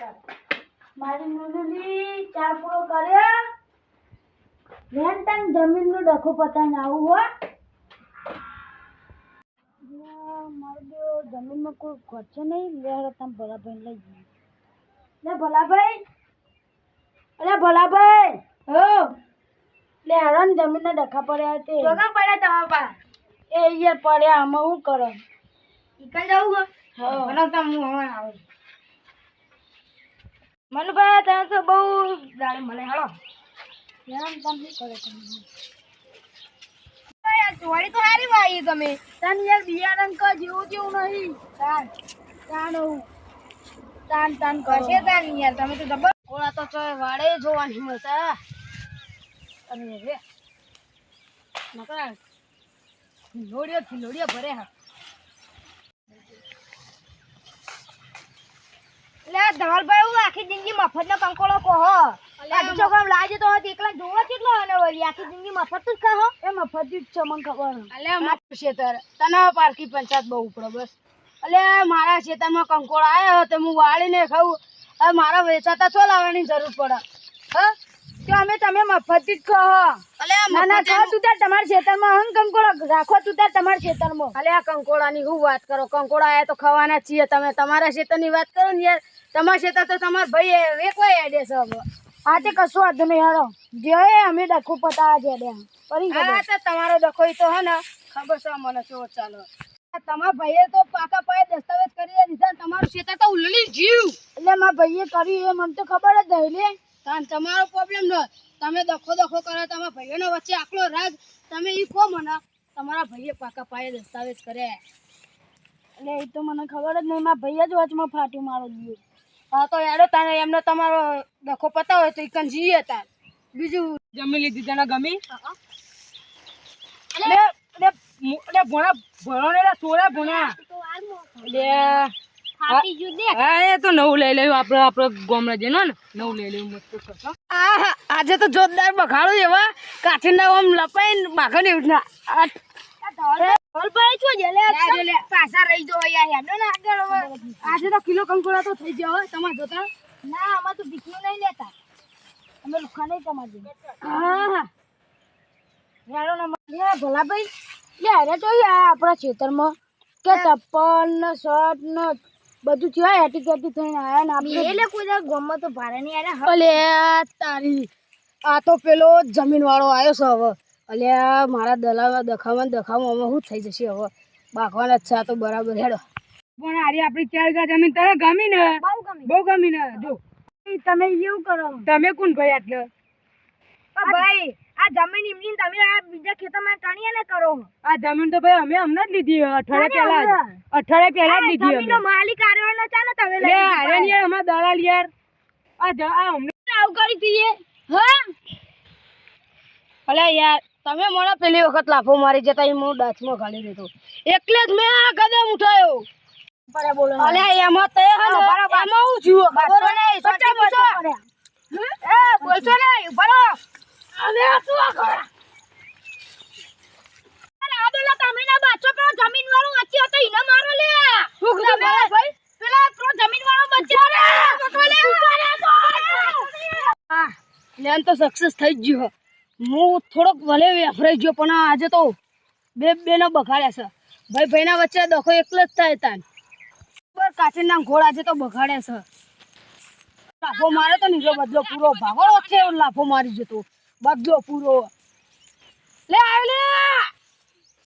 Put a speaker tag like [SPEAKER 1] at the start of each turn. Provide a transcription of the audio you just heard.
[SPEAKER 1] મારી મુરલી ચાર પૂરો કર્યો? વેન તન જમીનનું ડખો પતંગ આવું હો. મારું જમીનમાં કોઈ ખર્ચો નહીં. લે તમે ભલાભાઈ લઈ જઈએ લે ભલાભાઈ. અરે ભલાભાઈ. હો. લે હરો ને જમીનના ડખા પડ્યા તે
[SPEAKER 2] ચોગા પડ્યા તમારા પા
[SPEAKER 1] એ યાર પડ્યા આમાં શું કરો?
[SPEAKER 2] નીકળ જવું હો.
[SPEAKER 1] હા.
[SPEAKER 2] હું હવે આવું
[SPEAKER 1] મનુભાઈ તમે તો બહુ
[SPEAKER 2] દાડે મળે હાલો.
[SPEAKER 1] ધ્યાન તમે શું કરો તમે
[SPEAKER 2] ચોળી તો સારી વાઈ તમે.
[SPEAKER 1] તાન યાર બિયારણ ક જેવું જેવું નહીં. તાન તાન હું તાન તાન
[SPEAKER 2] કશે તાન નહીં યાર તમે તો જબર
[SPEAKER 1] ઓળા તો ચોય વાડે જોવાની મળતા
[SPEAKER 2] અરે રે નકરા લોડિયો થી લોડિયો ભરે હા. લે ધવલભાઈ હું આખી જિંદગી મફત નો કંકોળો કહો. અઢીસો ગ્રામ લાજે તો હતી એકલા જોવો કેટલો અને વળી? આખી જિંદગી મફત જ કહો.
[SPEAKER 1] એ મફતી જ છે મને ખબર
[SPEAKER 2] એટલે મારું ખેતર તને પારકી પંચાયત બહુ ઉપડે બસ. એટલે મારા ખેતરમાં કંકોળ આવ્યો તો હું વાળીને ખાઉં. હવે મારા વેચાતા છો લાવવાની જરૂર પડે? હા? અમે તમે મફત જ કહો.
[SPEAKER 1] ના ના કહો તું તાર તમારા ખેતરમાં હું કંકોડો? રાખો તું તાર તમારા ખેતરમાં.
[SPEAKER 2] અલે આ કંકોડાની હું વાત કરો? કંકોડા આયા તો ખાવાના છીએ. તમે તમારા ખેતરની વાત કરો ને યાર. તમારા ખેતર તો તમારા ભાઈ વેકવાય એડે છે
[SPEAKER 1] આ તે કશું વાંધો નહીં હારો જે અમે ડખું પતા છે ડે પરી
[SPEAKER 2] હા તો તમારો ડખો તો હે ને. ખબર છે મને શું ચાલો. તમારા ભાઈએ તો પાકા પાયે દસ્તાવેજ કરી દીધા તમારું ખેતર તો ઉલ્લી જીવ
[SPEAKER 1] એટલે મારા ભાઈએ કર્યું એ મને તો ખબર જ નહીં
[SPEAKER 2] તાન તમારો પ્રોબ્લેમ ન તમે દખો દખો કરો તમારા ભાઈઓનો વચ્ચે આકલો રાગ તમે એ કહો મને. તમારા ભાઈએ પાકા પાયે દસ્તાવેજ કર્યા.
[SPEAKER 1] એટલે એ તો મને ખબર જ નહીં. મારા ભાઈએ જ વચમાં ફાટ્યું મારો દીવો
[SPEAKER 2] હા તો યાર તારે. એમને તમારો દખો પતા હોય તો એ જીએ તાર. બીજું? જમી લીધી તને ગમી? અલે અલે મુ- અલે ભણો ને સોળા ભોણા. અલે હા. એ તો નવું લઈ લેવું આપણે આપણે ગોમડે જઈને ને નવું લઈ લેવું મસ્ત આ આજે તો જોરદાર બખાડું એવા કાઠીના આમ લપાઈને એવું ના પાછા રહી જો યાર ને આગળ આજે તો કિલો કંકોડા તો થઈ ગયા હોય તમારે જોતા?
[SPEAKER 1] ના આમાં તો દીકરીઓ નહીં લેતા. અમે લુખા નહીં તમારી
[SPEAKER 2] હા
[SPEAKER 1] યારો ના લે ભલાભાઈ. લે અરે તો યાર આપણા ખેતરમાં. કે ચપ્પલ ને શર્ટ ને બધું છે એટી કેટી થઈને આયા ને આપણે.
[SPEAKER 2] એટલે કોઈ દા ગોમમાં તો ભારે નહીં આને
[SPEAKER 1] અલે તારી આ તો પેલો જમીન વાળો આવ્યો છે હવે. અલ્યા મારા દલાવા દખામાં દખામાં અમે શું થઈ જશે હવે? બાકવાના જ છે આ તો બરાબર હેડો.
[SPEAKER 2] પણ આરી આપણી ચાર ગા જમીન તને ગમી ને? બહુ ગમી. ને જો.
[SPEAKER 1] તમે એવું કરો.
[SPEAKER 2] તમે કોણ ભાઈ આટલે
[SPEAKER 1] ભાઈ આ જમીન ઇમની તમે આ બીજા ખેતરમાં ટણીએ ને કરો
[SPEAKER 2] આ જમીન તો ભાઈ અમે હમણાં જ લીધી અઠવાડિયા પહેલા જ. અઠવાડિયા પહેલા જ લીધી અમે.
[SPEAKER 1] માલિક આર્યો ને ચાલે તમે
[SPEAKER 2] લે અરે ને યાર અમાર દલાલ યાર. આ જ- આ અમને
[SPEAKER 1] આવ કરી દીએ હા?
[SPEAKER 2] અલે યાર તમે મને પેલી વખત લાફો મારી જતા એ હું ડાચમાં ઘાલી દીધો. એટલે જ મેં આ કદમ ઉઠાયો
[SPEAKER 1] બોલો
[SPEAKER 2] અલે એમાં તે એમાં હું છું ખબર નહીં એ અરે આ શું
[SPEAKER 1] તમે ના બાચો પેલો જમીન વાળો વચ્ચે હતો ઈને મારો લે.
[SPEAKER 2] શું કીધું મારા ભાઈ.
[SPEAKER 1] પેલા પેલો જમીન વાળો વચ્ચે
[SPEAKER 2] હા પ્લાન તો સક્સેસ થઈ જ ગયો. હું થોડોક ભલે વેફરાઈ ગયો પણ આજે તો બે બેનો બગાડ્યા છે. ભાઈ ભાઈના વચ્ચે દખો એકલો જ થાય તાન. કાચીના ઘોડ આજે તો બગાડ્યા છે. લાફો મારે તો નીચે બદલો પૂરો ભાગો વચ્ચે લાફો મારી જતો. બદલો પૂરો. લે આવ લે.